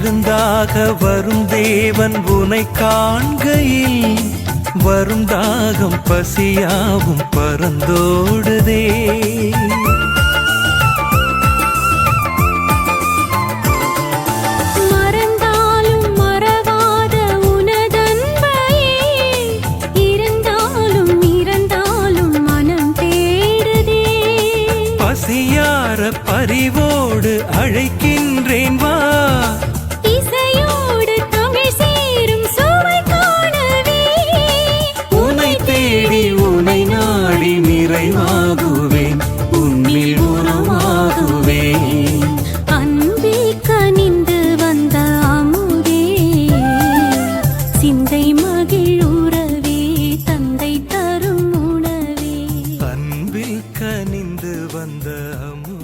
விருந்தாக வரும் தேவன் உனை காண்கையில் வரும் தாகம் பசியாவும் பறந்தோடுதே. மறந்தாலும் மறவாத உனதன்பையே இருந்தாலும் இறந்தாலும் மனம் தேடுதே. பசியார பரிவோடு அழைக்கின்றேன் வந்த அம்மா